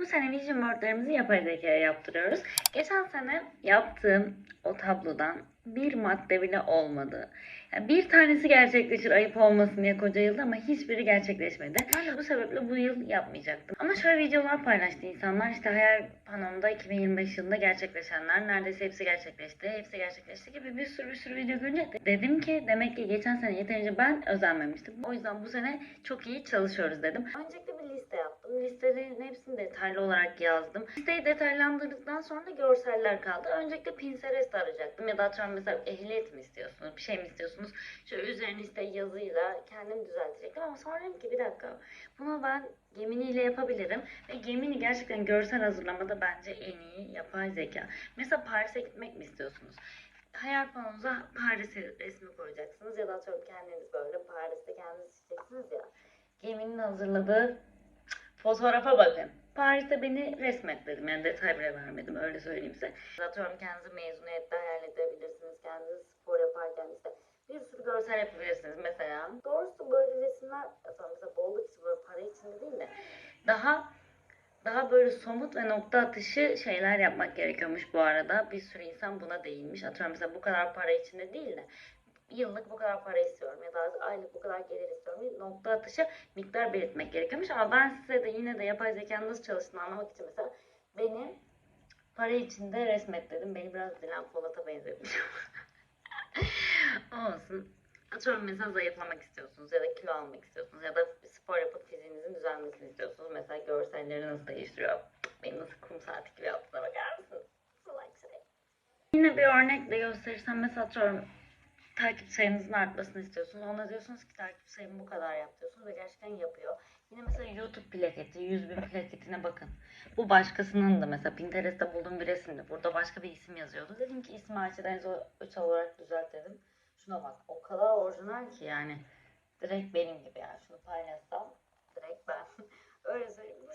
Bu sene vision boardlarımızı yapay zekaya yaptırıyoruz. Geçen sene yaptığım o tablodan bir madde bile olmadı. Yani bir tanesi gerçekleşir ayıp olmasın diye koca yılda ama hiçbiri gerçekleşmedi. Ben de bu sebeple bu yıl yapmayacaktım. Ama şöyle videolar paylaştı insanlar. İşte hayal panomda 2025 yılında gerçekleşenler neredeyse hepsi gerçekleşti. Hepsi gerçekleşti gibi bir sürü bir sürü video görünce de- dedim ki demek ki geçen sene yeterince ben özenmemiştim. O yüzden bu sene çok iyi çalışıyoruz dedim. Öncelikle bir liste yaptım. Listelerin hepsini detaylı olarak yazdım. Listeyi detaylandırdıktan sonra da görseller kaldı. Öncelikle Pinterest arayacaktım ya da atıyorum mesela ehliyet mi istiyorsunuz, bir şey mi istiyorsunuz? Şöyle üzerine işte yazıyla kendim düzeltecektim ama sonra dedim ki bir dakika bunu ben Gemini ile yapabilirim ve Gemini gerçekten görsel hazırlamada bence en iyi yapay zeka. Mesela Paris'e gitmek mi istiyorsunuz? Hayal panonuza Paris resmi koyacaksınız ya da atıyorum kendiniz böyle Paris'te kendiniz çizeceksiniz ya. Gemini'nin hazırladığı fotoğrafa bakın. Paris'te beni resmet dedim. Yani detay bile vermedim öyle söyleyeyim size. Atıyorum kendinizi mezuniyette hayal edebilirsiniz. Kendiniz spor yaparken işte bir sürü görsel yapabilirsiniz mesela. Doğrusu böyle resimler atıyorum mesela bolluk böyle para için değil de daha daha böyle somut ve nokta atışı şeyler yapmak gerekiyormuş bu arada. Bir sürü insan buna değinmiş. Atıyorum mesela bu kadar para içinde değil de yıllık bu kadar para istiyorum ya da aylık bu kadar gelir istiyorum. Nokta atışı miktar belirtmek gerekiyormuş ama ben size de yine de yapay zekanın nasıl çalıştığını anlamak için mesela beni para içinde resmetledim. Beni biraz Dilan Polat'a benzetmiş Olsun. Atıyorum mesela zayıflamak istiyorsunuz ya da kilo almak istiyorsunuz ya da spor yapıp fiziğinizin düzelmesini istiyorsunuz. Mesela görselleri nasıl değiştiriyor? Beni nasıl kum saati gibi yaptığına bakar mısınız? Salak şey. Yine bir örnekle gösterirsem mesela atıyorum takip sayınızın artmasını istiyorsunuz. Ona diyorsunuz ki takip sayımı bu kadar yap diyorsunuz ve gerçekten yapıyor. Yine mesela YouTube plaketi, 100 bin plaketine bakın. Bu başkasının da mesela Pinterest'te bulduğum bir resimdi. Burada başka bir isim yazıyordu. Dedim ki ismi Ayşe Deniz Öçal olarak düzelt dedim. Şuna bak o kadar orijinal ki yani. Direkt benim gibi yani. Şunu paylaşsam direkt ben. Öyle söyleyeyim. Bu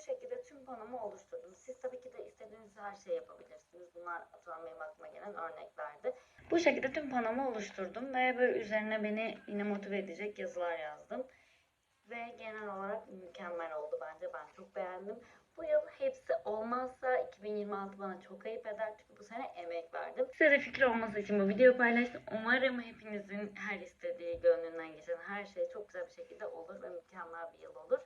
panomu oluşturdum. Siz tabii ki de istediğiniz her şeyi yapabilirsiniz. Bunlar atılan benim aklıma gelen örneklerdi. Bu şekilde tüm panomu oluşturdum ve böyle üzerine beni yine motive edecek yazılar yazdım. Ve genel olarak mükemmel oldu bence. Ben çok beğendim. Bu yıl hepsi olmazsa 2026 bana çok ayıp eder çünkü bu sene emek verdim. Size de fikir olması için bu videoyu paylaştım. Umarım hepinizin her istediği, gönlünden geçen her şey çok güzel bir şekilde olur ve mükemmel bir yıl olur.